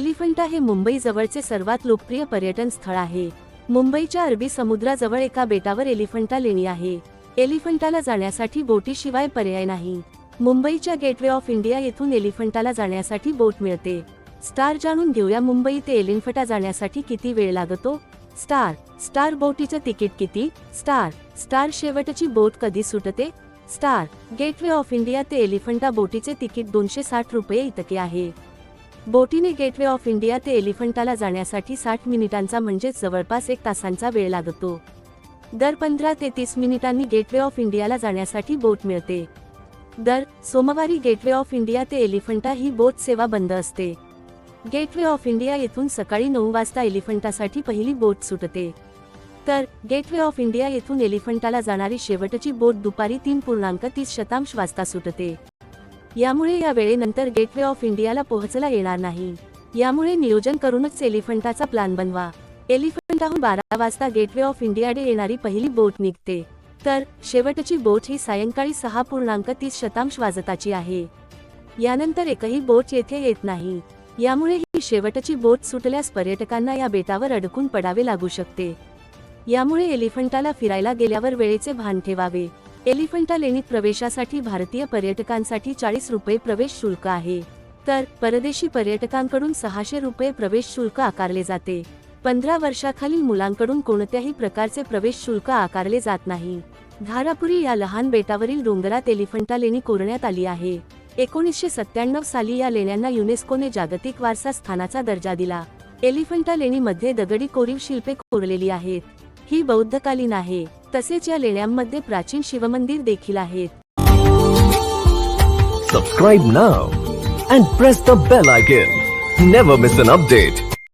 एलिफंटा हे मुंबई जवळचे सर्वात लोकप्रिय पर्यटन स्थळ आहे. मुंबईच्या अरबी समुद्राजवळ एका बेटावर एलिफंटा लेणी आहे. एलिफंटाला जाण्यासाठी बोटीशिवाय पर्याय नाही. मुंबईच्या गेटवे ऑफ इंडिया येथून एलिफंटाला जाण्यासाठी बोट मिळते. स्टार जाणून घेऊया मुंबई ते एलिफंटा जाण्यासाठी किती वेळ लागतो? स्टार स्टार बोटीचं तिकीट किती? स्टार स्टार शेवटची बोट कधी सुटते? स्टार गेटवे ऑफ इंडिया ते एलिफंटा बोटीचे तिकीट दोनशे साठ रुपये इतके आहे. बोटीने गेटवे ऑफ इंडिया ते एलिफंटाला जाण्यासाठी साठ मिनिटांचा म्हणजेच जवळपास एक तासांचा वेळ लागतो. दर पंधरा ते तीस मिनिटांनी गेटवे ऑफ इंडियाला जाण्यासाठी बोट मिळते. दर सोमवारी गेटवे ऑफ इंडिया ते एलिफंटा ही बोट सेवा बंद असते. गेटवे ऑफ इंडिया येथून सकाळी नऊ वाजता एलिफंटासाठी पहिली बोट सुटते. तर गेटवे ऑफ इंडिया येथून एलिफंटाला जाणारी शेवटची बोट दुपारी तीन पूर्णांक तीस शतांश वाजता सुटते. यामुळे या वेळेनंतर गेटवे ऑफ इंडियाला पोहोचला येणार नाही. यामुळे नियोजन करूनच एलिफंटाचा प्लॅन बनवा. एलिफंटाहून बारा वाजता गेटवे ऑफ इंडियाडे येणारी पहिली बोट निघते. तर शेवटची बोट ही सायंकाळी सहा पूर्णांक तीस शतांश वाजताची आहे. यानंतर एकही बोट येथे येत नाही. यामुळे ही शेवटची बोट सुटल्यास पर्यटकांना या बेटावर अडकून पडावे लागू शकते. यामुळे एलिफंटाला फिरायला गेल्यावर वेळेचे भान ठेवावे. एलिफंटा लेणीत प्रवेशासाठी भारतीय पर्यटकांसाठी चाळीस रुपये प्रवेश शुल्क आहे. तर परदेशी पर्यटकांकडून सहाशे रुपये प्रवेश शुल्क आकारले जाते. पंधरा वर्षाखालील मुलांकडून कोणत्याही प्रकारचे प्रवेश शुल्क आकारले जात नाही. धारापुरी या लहान बेटावरील डोंगरात एलिफंटा लेणी कोरण्यात आली आहे. एकोणीसशे सत्त्याण्णव साली या लेण्यांना युनेस्कोने जागतिक वारसा स्थानाचा दर्जा दिला. एलिफंटा लेणीमध्ये दगडी कोरीव शिल्पे कोरलेली आहेत. ही बौद्धकालीन आहे. तसेच या लेण्यांमध्ये प्राचीन शिवमंदिर देखील आहेत. Subscribe now and press the bell icon never miss an update